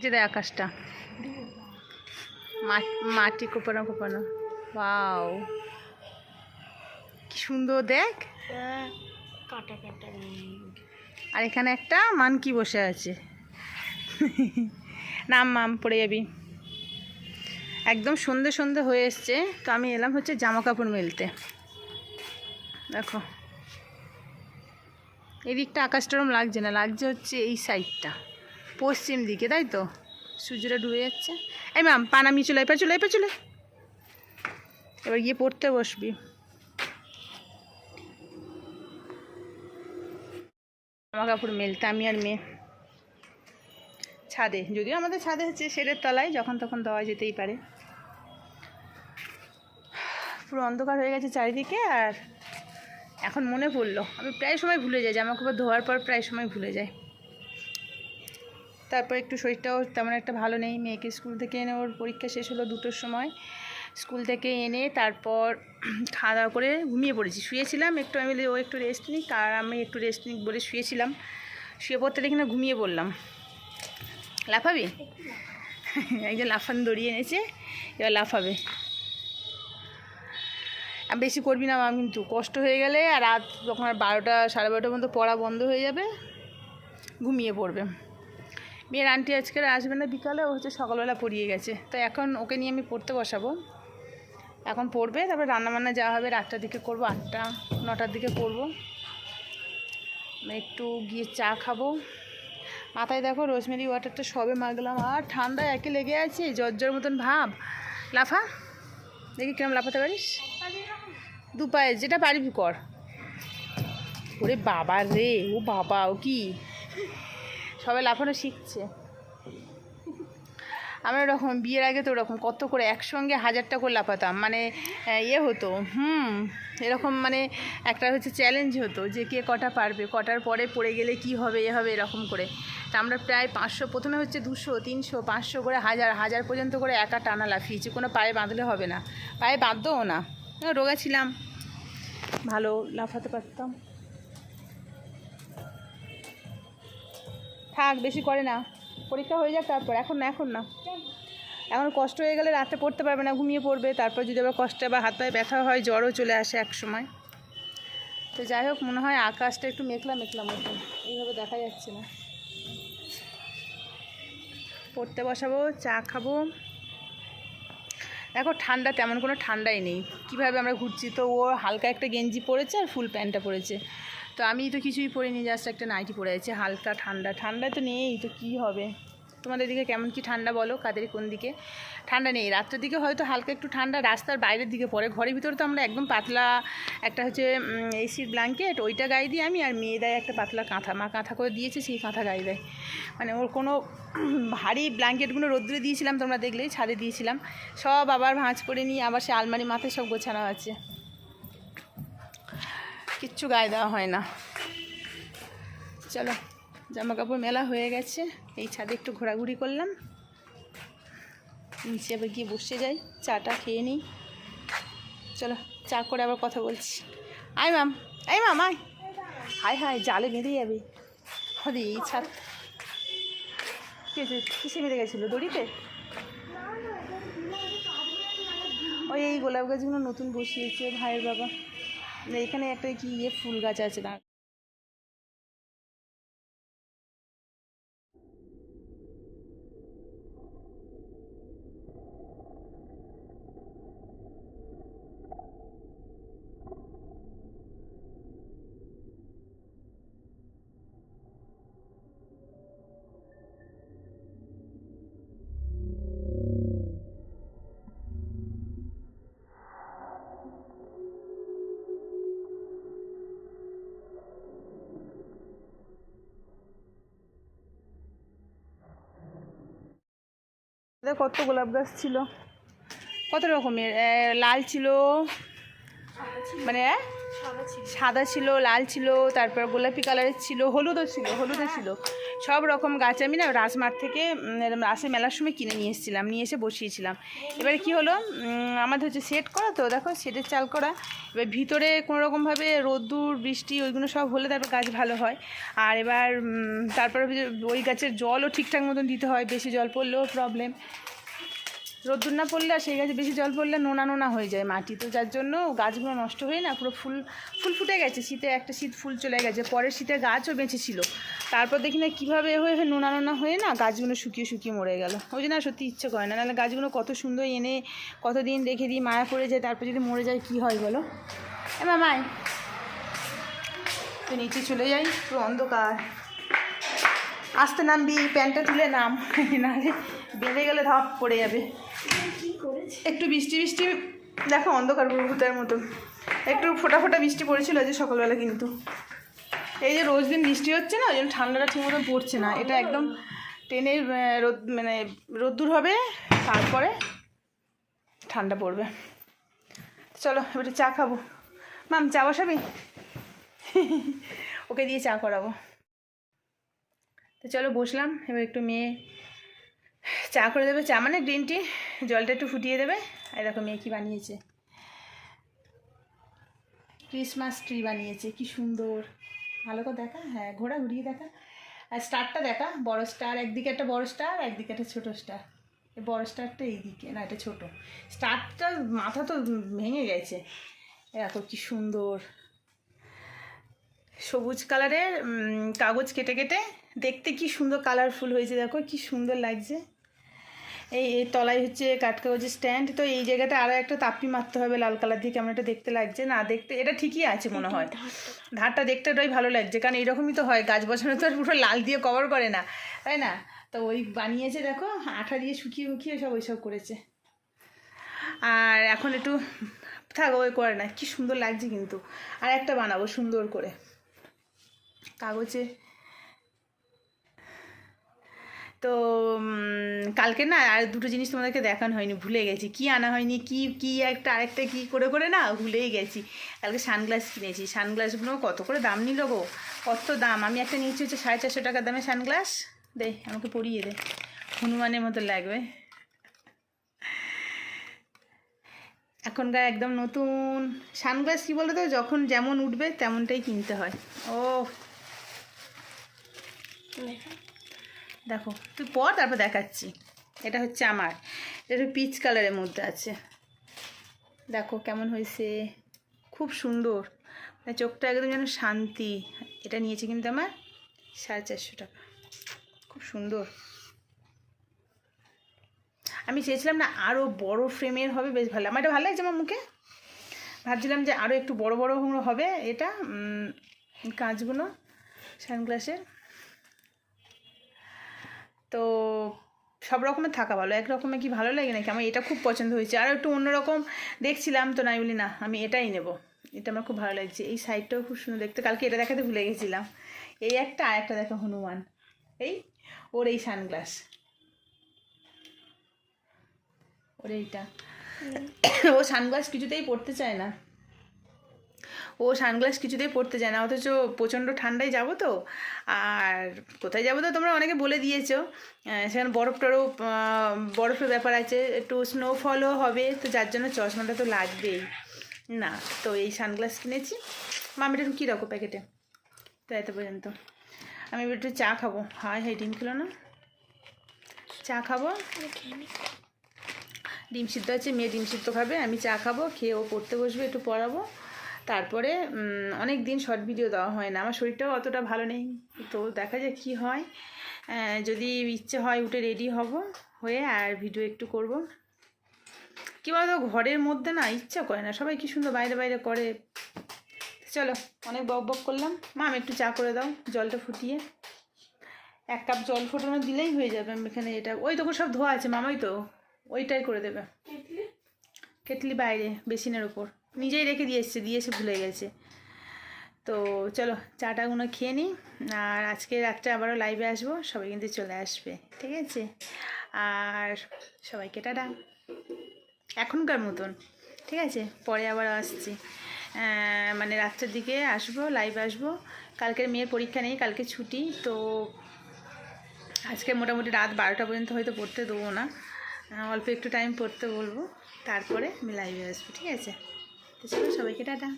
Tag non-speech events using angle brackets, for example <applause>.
যে দেখ আকাশটা। মাটি কোপানো কোপানো। ওয়াও। কি সুন্দর, দেখ। আর এখানে একটা মানকি বসে আছে। নাম, মাম, পড়ে যাবি। একদম সন্ধে সন্ধে হয়ে এসছে। তো আমি এলাম হচ্ছে জামা কাপড় মেলতে। দেখো। এদিকটা আকাশটা লাগছে না, লাগছে হচ্ছে এই সাইডটা পশ্চিম দিকে, তাই তো? সূর্যটা ডুবে যাচ্ছে। এই ম্যাম পানামি চলে এবার চলে এবার চলে এবার গিয়ে পড়তে বসবি। জামা কাপড় মেলতে, আমি আর মেয়ে। ছাদে, যদিও আমাদের ছাদে হচ্ছে শেডের তলায়, যখন তখন দেওয়া যেতেই পারে। পুরো অন্ধকার হয়ে গেছে চারিদিকে, আর এখন মনে পড়ল, আমি প্রায় সময় ভুলে যাই জামা কাপড় ধোয়ার পর প্রায় সময় ভুলে যাই। তারপর একটু শরীরটাও তেমন একটা ভালো নেই। মেয়েকে স্কুল থেকে এনে ওর পরীক্ষা শেষ হলো দুটোর সময়। স্কুল থেকে এনে তারপর <clears throat> খাওয়া দাওয়া করে ঘুমিয়ে পড়েছি। শুয়েছিলাম একটু, আমি ও একটু রেস্ট নিক আর আমি একটু রেস্ট নিক বলে শুয়েছিলাম। শুয়ে পড়তে দেখি না, ঘুমিয়ে পড়লাম। লাফাবি? <laughs> একজন লাফান দড়িয়ে এনেছে, এবার লাফাবে। আর বেশি করবি না মা কিন্তু, কষ্ট হয়ে গেলে আর রাত যখন আর বারোটা সাড়ে বারোটার মতো পড়া বন্ধ হয়ে যাবে, ঘুমিয়ে পড়বে। মেয়ের আন্টি আজকে আসবে না বিকালে, ও হচ্ছে সকালবেলা পড়িয়ে গেছে। তো এখন ওকে নিয়ে আমি পড়তে বসাবো। এখন পড়বে, তারপরে রান্নাবান্না যা হবে আটটার দিকে করব, আটটা, নটার দিকে করব। একটু গিয়ে চা খাব। মাথায় দেখো রোজমেরি ওয়াটারটা সবে মাখলাম, আর ঠান্ডা একে লেগে আছে জ্বর মতন ভাব। লাফা, দেখি কিরম লাফাতে পারিস? দু পায়ে, যেটা পারবি কর। ওরে বাবা রে, ও বাবা, ও কি? সবাই লাফানো শিখছে। আমরা ওরকম বিয়ের আগে তো ওরকম কত করে একসঙ্গে হাজারটা করে লাফাতাম। মানে ইয়ে হতো, হুম, এরকম মানে একটা হচ্ছে চ্যালেঞ্জ হতো যে কে কটা পারবে, কটার পরে পড়ে গেলে কি হবে, এ হবে, এরকম করে। তা আমরা প্রায় পাঁচশো, প্রথমে হচ্ছে দুশো, তিনশো, পাঁচশো করে হাজার হাজার পর্যন্ত করে একা টানা লাফিয়েছি, কোনো পায়ে বাঁধলে হবে না। পায়ে বাঁধতেও না। রোগা ছিলাম, ভালো লাফাতে পারতাম। থাক, বেশি করে না। পরীক্ষা হয়ে যাক, তারপর। এখন না এখন না। এখন কষ্ট হয়ে গেলে রাতে পড়তে পারবে না, ঘুমিয়ে পড়বে। তারপর যদি আবার কষ্ট বা হাত পায়ে ব্যথা হয়, জ্বরও চলে আসে এক সময়। তো যাই হোক, মনে হয় আকাশটা একটু মেঘলা মেঘলা মতো এইভাবে দেখা যাচ্ছে না। পড়তে বসাবো, চা খাব। দেখো, ঠান্ডা তেমন কোনো ঠান্ডাই নেই। কীভাবে আমরা ঘুরছি? তো ও হালকা একটা গেঞ্জি পরেছে আর ফুল প্যান্টটা পরেছে। তো আমি তো কিছুই পরিনি জাস্ট একটা নাইটি পরে আছি, হালকা ঠান্ডা। ঠান্ডা তো নেই, তো কী হবে? তোমাদের দিকে কেমন কি ঠান্ডা বলো? কাদের কোন দিকে? ঠান্ডা নেই, রাত্রের দিকে হয়তো হালকা একটু ঠান্ডা, রাস্তার বাইরের দিকে পড়ে। ঘরের ভিতরে তো আমরা একদম পাতলা একটা হচ্ছে এসির ব্ল্যাঙ্কেট ওইটা গায়ে দিই আমি আর মেয়ে দেয় একটা পাতলা কাঁথা। মা কাঁথা করে দিয়েছে, সেই কাঁথা গায়ে দেয়। মানে ওর কোনো ভারী ব্ল্যাঙ্কেটগুলো রোদ্রে দিয়েছিলাম, তোমরা দেখলেই ছাদে দিয়েছিলাম। সব আবার ভাঁজ করে নিয়ে আবার সে আলমারি মাথায় সব গোছানো আছে। কিচ্ছু গায়ে দেওয়া হয় না। চলো জামা কাপড় মেলা হয়ে গেছে। এই ছাদে একটু ঘোরাঘুরি করলাম। নিচে আবার গিয়ে বসে যাই, চাটা খেয়ে নিই। চলো, চা করে আবার কথা বলছি। আয় ম্যাম এই ম্যাম আয়। হায় হায়, জালে বেঁধে যাবে। হরে এই ছাদ। কিসে মেরে গেছিল, দড়িতে? ওই এই গোলাপ গাছগুলো নতুন বসিয়েছে, ভাইয়ের বাবা। এখানে একটা কি ইয়ে ফুল গাছ আছে না কত গোলাপ গাছ ছিল। কত রকমের? লাল ছিল মানে সাদা ছিল, লাল ছিল, তারপর গোলাপি কালারের ছিল, হলুদও ছিল হলুদও ছিল। সব রকম গাছ আমি না রাসমার থেকে রাসে মেলার সময় কিনে নিয়ে এসেছিলাম, নিয়ে এসে বসিয়েছিলাম। এবারে কি হলো আমাদের হচ্ছে সেট করা তো, দেখো সেটের চাল করা। এবার ভিতরে কোনো রকমভাবে রোদ্দুর, বৃষ্টি ওইগুলো সব হলে তারপর গাছ ভালো হয়। আর এবার তারপরে ওই গাছের জলও ঠিকঠাক মতন দিতে হয়, বেশি জল পড়লেও প্রবলেম রোদ্দুর না পড়লে আর সেই গাছে বেশি জল পড়লে নোনা নোনা হয়ে যায় মাটি। তো যার জন্য গাছগুলো নষ্ট হয়ে না পুরো ফুল ফুল ফুটে গেছে, শীতে একটা শীত ফুল চলে গেছে, পরের শীতে গাছও বেঁচেছিল। তারপর দেখি না কীভাবে হয়ে হয়ে নোনা নোনা হয়ে না গাছগুলো শুকিয়ে শুকিয়ে মরে গেল। ওই জন্য সত্যি ইচ্ছে করে না। নাহলে গাছগুলো কত সুন্দর এনে কতদিন রেখে দিই মায়া পড়ে যায়, তারপর যদি মরে যায় কী হয় বলো? এ মামাই তো নিচে চলে যাই পুরো অন্ধকার। আসতে নামবি, প্যান্টটা তুলে নাম, <laughs> নাহলে বেঁধে গেলে ধাপ পড়ে যাবে। একটু বৃষ্টি বৃষ্টি, দেখো অন্ধকার ভূতের মতো। একটু ফোটা ফোটা বৃষ্টি পড়েছিল যে সকালবেলা কিন্তু। এই যে রোজ দিন বৃষ্টি হচ্ছে না, ওই জন্য ঠান্ডাটা ঠিক মতো পড়ছে না। এটা একদম ট্রেনে রোদ মানে রোদ্দুর হবে, তারপরে ঠান্ডা পড়বে। চলো, এবার চা খাব। মাম, চা বসাবি? ওকে দিয়ে চা করাবো। তো চলো, বসলাম। এবার একটু মেয়ে চা করে দেবে, চা মানে গ্রিন টি। জলটা একটু ফুটিয়ে দেবে। দেখো, মেয়ে কী বানিয়েছে। ক্রিসমাস ট্রি বানিয়েছে, কি সুন্দর। ভালো করে দেখা হ্যাঁ ঘোরা, ঘুরিয়ে দেখা। আর স্টারটা দেখা, বড় স্টার, একদিকে একটা বড় স্টার, একদিকে একটা ছোটো স্টার। বড় স্টারটা এইদিকে, না, এটা ছোটো। স্টারটা মাথা তো ভেঙে গেছে। এ দেখো কি সুন্দর। সবুজ কালারের কাগজ কেটে কেটে। দেখতে কি সুন্দর কালারফুল হয়েছে, দেখো, কি সুন্দর লাগছে। এই তলায় হচ্ছে কাঠকাগজের স্ট্যান্ড তো এই জায়গাটা আরও একটা তাপ্পি মারতে হবে লাল কালার দিয়ে, কেমন একটা দেখতে লাগছে। না, দেখতে, এটা ঠিকই আছে মনে হয়। ধারটা দেখতে ওটাই ভালো লাগছে, কারণ এরকমই তো হয়, গাছ বসানো তো আর পুরো লাল দিয়ে কভার করে না, তাই না? তো ওই বানিয়েছে, দেখো, আঠা দিয়ে শুকিয়ে মুখিয়ে সব ওইসব করেছে। আর এখন একটু, থাক ওই করে না, কি সুন্দর লাগছে কিন্তু। আর একটা বানাবো সুন্দর করে। কাগজে তো কালকে না আর দুটো জিনিস তোমাদেরকে দেখানো হয়নি, ভুলে গেছি। কি আনা হয়নি, কি কি একটা, আরেকটা কি করে করে না ভুলেই গেছি। কালকে সানগ্লাস কিনেছি। সানগ্লাসগুলো কত করে দাম নিল গো? কত দাম? আমি একটা নিয়েছি হচ্ছে সাড়ে চারশো টাকা দামে সানগ্লাস। দে, আমাকে পরিয়ে দে। হনুমানের মতো লাগবে। এখনকার একদম নতুন সানগ্লাস কী বলতো? যখন যেমন উঠবে তেমনটাই কিনতে হয়। ও দেখো, তুই পর তারপর দেখাচ্ছি। এটা হচ্ছে আমার। এটা পিচ কালারের মধ্যে আছে। দেখো কেমন হয়েছে। খুব সুন্দর। মানে চোখটা একদম যেন শান্তি। এটা নিয়েছে কিন্তু আমার সাড়ে চারশো টাকা। খুব সুন্দর। আমি চেয়েছিলাম না আরও বড় ফ্রেমের হবে, বেশ ভালো। আমার এটা ভালো লাগছে আমার মুখে। ভাবছিলাম যে আরও একটু বড় বড় হবে। এটা কাঁচগুলো সানগ্লাসের। তো সব রকমের থাকা ভালো। এক রকমের কি ভালো লাগে নাকি? আমার এটা খুব পছন্দ হয়েছে। আর একটু অন্যরকম দেখছিলাম তো নাই বলি না আমি এটাই নেব। এটা আমার খুব ভালো লাগছে। এই সাইডটাও খুব সুন্দর দেখতে। কালকে এটা দেখাতে ভুলে গেছিলাম। এই একটা আর একটা দেখো হনুমান। এই ওর এই সানগ্লাস ওর এইটা। ও সানগ্লাস কিছুতেই পড়তে চায় না। ও সানগ্লাস কিছুতেই পড়তে যায় না অথচ প্রচণ্ড ঠান্ডায় যাব তো। আর কোথায় যাব তো তোমরা অনেকে বলে দিয়েছ। সেখানে বরফ টরফ বরফের ব্যাপার আছে একটু স্নোফলও হবে তো যার জন্য চশমাটা তো লাগবেই। না তো এই সানগ্লাস কিনেছি। মামিটা কী রাখো প্যাকেটে? তো এত পর্যন্ত। আমি একটু চা খাব। হাই হাই ডিম খেলো না? চা খাব? ডিম সিদ্ধ আছে মেয়ে ডিম সিদ্ধ খাবে আমি চা খাব খেয়ে ও পড়তে বসবে একটু পড়াবো। তারপরে অনেক দিন শর্ট ভিডিও দেওয়া হয় না। আমার শরীরটাও অতটা ভালো নেই। তো দেখা যাক কী হয়। যদি ইচ্ছে হয় উঠে রেডি হব হয়ে আর ভিডিও একটু করব। কী বলতো ঘরের মধ্যে না ইচ্ছা করে না। সবাই কি সুন্দর বাইরে বাইরে করে। চলো অনেক বক বক করলাম। মাম একটু চা করে দাও জলটা ফুটিয়ে। এক কাপ জল ফোটানো দিলেই হয়ে যাবে আমি এখানে এটা। ওই তখন সব ধোয়া আছে মামাই তো। ওইটাই করে দেবে। কেটলি? বাইরে বেসিনের ওপর নিজেই রেখে দিয়ে এসছে, দিয়ে এসে ভুলে গেছে। তো চলো, চাটাগুলো খেয়ে নিই। আর আজকে রাত্রে আবারও লাইভে আসব, সবাই কিন্তু চলে আসবে, ঠিক আছে? আর সবাইকে টাটা। এখনকার মতন, ঠিক আছে? পরে আবার আসছি। মানে রাত্রের দিকে আসব লাইভ আসব। কালকের মেয়ের পরীক্ষা নেই, কালকে ছুটি, তো আজকে মোটামুটি রাত বারোটা পর্যন্ত হয়তো পড়তে দেবো না। অল্প একটু টাইম পড়তে বলব। তারপরে আমি লাইভে আসব, ঠিক আছে? তো চলো সবাইকে টাটা।